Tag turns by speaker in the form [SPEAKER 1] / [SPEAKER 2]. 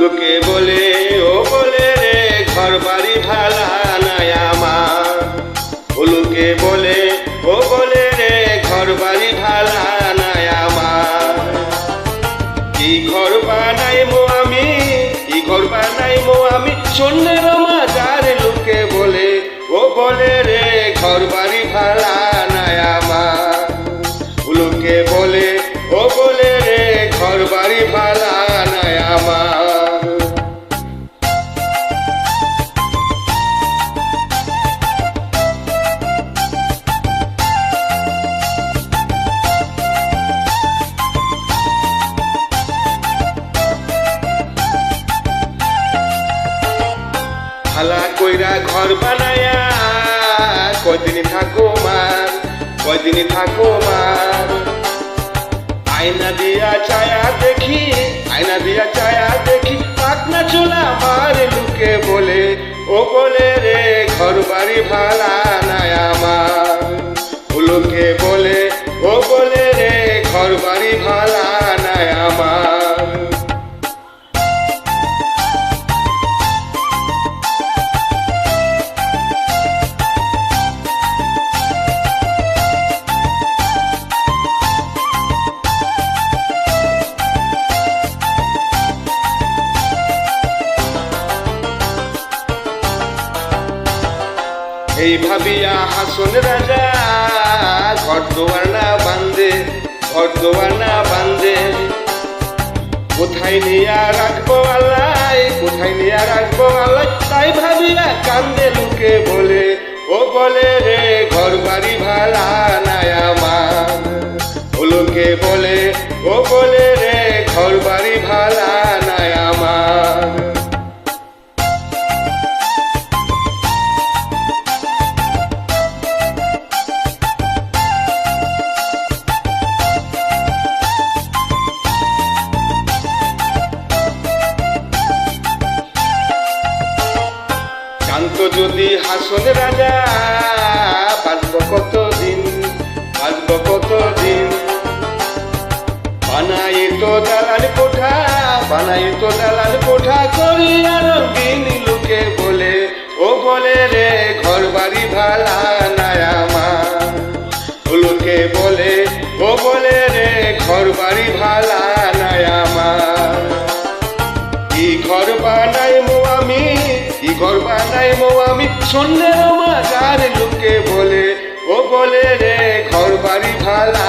[SPEAKER 1] বলে, ও বলে রে ঘর বাড়ি ভালা নাই আমার। ও লোকে বলে, ও বলে রে ঘর বাড়ি ভালা নাই আমার। কি ঘর বানাইমো আমি, কি ঘর বানাইবো আমি শূন্যের মাজার ভালা কইরা ঘর বানায়া কদিন থাকো মার কদিন থাকো মার আয়না দিয়া ছায়া দেখি, আয়না দিয়া ছায়া দেখি পাকনা চোলা মার লুকে বলে, ও বলে রে ঘর বাড়ি ভালা নাই আমার। লোকে বলে ভাবিয়া হাসন রাজা, ঘর দোয়ার না বান্ধে কোথায় নিয়া রাখব আল্লাহ, কোথায় নিয়া রাখব আল্লাহ? তাই ভাবিয়া কান্দে লুকে বলে, ও বলে রে ঘর বাড়ি ভালা নাই আমার। ও লোকে বলে, ও বলে শান্ত যদি হাসন রাজা, বাঁচব কতদিন বাঁচব কতদিন? বানাই তো দালাল কোঠা বানাই তো দালাল কোঠা করি আর দিন লোকে বলে, ও বলে রে ঘর বাড়ি ভালা আমার লোকে বলে, ও বলে রে ঘর বাড়ি ভালা আমার কি ঘর বানাইমো আমি কি ঘর বানাইমো আমি? সন্ধ্যের মাজার লোকে বলে ও বলে রে ঘর বাড়ি ভালা